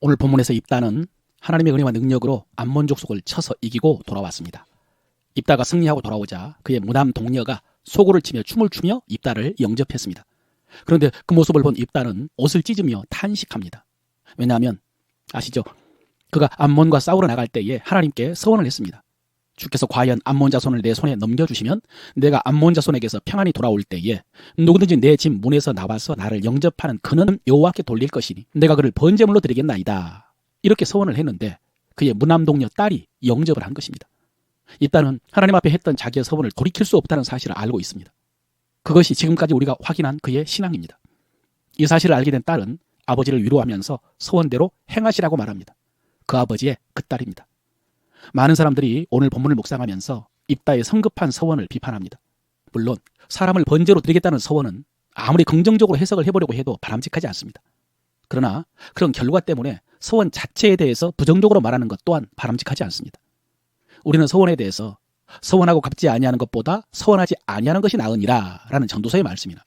오늘 본문에서 입다는 하나님의 은혜와 능력으로 암몬 족속을 쳐서 이기고 돌아왔습니다. 입다가 승리하고 돌아오자 그의 무남 동료가 소고를 치며 춤을 추며 입다를 영접했습니다. 그런데 그 모습을 본 입다는 옷을 찢으며 탄식합니다. 왜냐하면 아시죠? 그가 암몬과 싸우러 나갈 때에 하나님께 서원을 했습니다. 주께서 과연 암몬 자손을 내 손에 넘겨주시면 내가 암몬 자손에게서 평안히 돌아올 때에 누구든지 내 집 문에서 나와서 나를 영접하는 그는 여호와께 돌릴 것이니 내가 그를 번제물로 드리겠나이다. 이렇게 서원을 했는데 그의 무남 동료 딸이 영접을 한 것입니다. 일단은 하나님 앞에 했던 자기의 서원을 돌이킬 수 없다는 사실을 알고 있습니다. 그것이 지금까지 우리가 확인한 그의 신앙입니다. 이 사실을 알게 된 딸은 아버지를 위로하면서 서원대로 행하시라고 말합니다. 그 아버지의 그 딸입니다. 많은 사람들이 오늘 본문을 묵상하면서 입다의 성급한 서원을 비판합니다. 물론 사람을 번제로 드리겠다는 서원은 아무리 긍정적으로 해석을 해보려고 해도 바람직하지 않습니다. 그러나 그런 결과 때문에 서원 자체에 대해서 부정적으로 말하는 것 또한 바람직하지 않습니다. 우리는 서원에 대해서 서원하고 갚지 아니하는 것보다 서원하지 아니하는 것이 나으니라라는 전도서의 말씀이나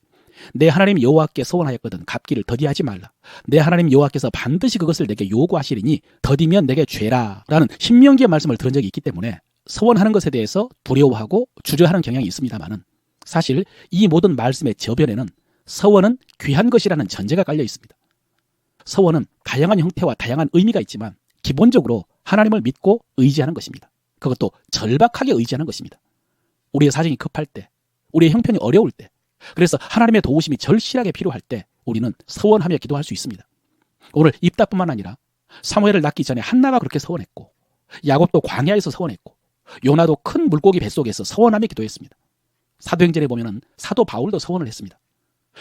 내 하나님 여호와께 서원하였거든 갚기를 더디하지 말라. 내 하나님 여호와께서 반드시 그것을 내게 요구하시리니 더디면 내게 죄라라는 신명기의 말씀을 들은 적이 있기 때문에 서원하는 것에 대해서 두려워하고 주저하는 경향이 있습니다만은 사실 이 모든 말씀의 저변에는 서원은 귀한 것이라는 전제가 깔려 있습니다. 서원은 다양한 형태와 다양한 의미가 있지만 기본적으로 하나님을 믿고 의지하는 것입니다. 그것도 절박하게 의지하는 것입니다. 우리의 사정이 급할 때, 우리의 형편이 어려울 때, 그래서 하나님의 도우심이 절실하게 필요할 때 우리는 서원하며 기도할 수 있습니다. 오늘 입다뿐만 아니라 사무엘을 낳기 전에 한나가 그렇게 서원했고 야곱도 광야에서 서원했고 요나도 큰 물고기 뱃속에서 서원하며 기도했습니다. 사도행전에 보면은 사도 바울도 서원을 했습니다.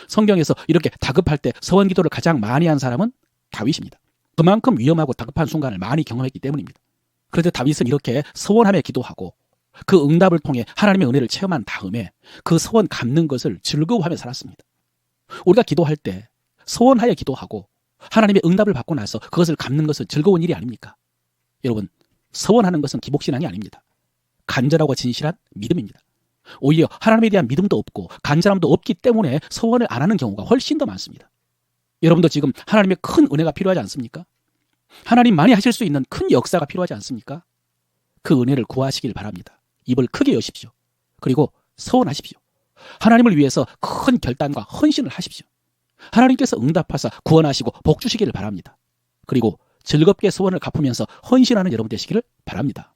성경에서 이렇게 다급할 때 서원 기도를 가장 많이 한 사람은 다윗입니다. 그만큼 위험하고 다급한 순간을 많이 경험했기 때문입니다. 그런데 다윗은 이렇게 서원하며 기도하고 그 응답을 통해 하나님의 은혜를 체험한 다음에 그 서원 갚는 것을 즐거워하며 살았습니다. 우리가 기도할 때 서원하여 기도하고 하나님의 응답을 받고 나서 그것을 갚는 것은 즐거운 일이 아닙니까? 여러분, 서원하는 것은 기복신앙이 아닙니다. 간절하고 진실한 믿음입니다. 오히려 하나님에 대한 믿음도 없고 간절함도 없기 때문에 서원을 안 하는 경우가 훨씬 더 많습니다. 여러분도 지금 하나님의 큰 은혜가 필요하지 않습니까? 하나님만이 하실 수 있는 큰 역사가 필요하지 않습니까? 그 은혜를 구하시길 바랍니다. 입을 크게 여십시오. 그리고 서원하십시오. 하나님을 위해서 큰 결단과 헌신을 하십시오. 하나님께서 응답하사 구원하시고 복 주시기를 바랍니다. 그리고 즐겁게 서원을 갚으면서 헌신하는 여러분 되시기를 바랍니다.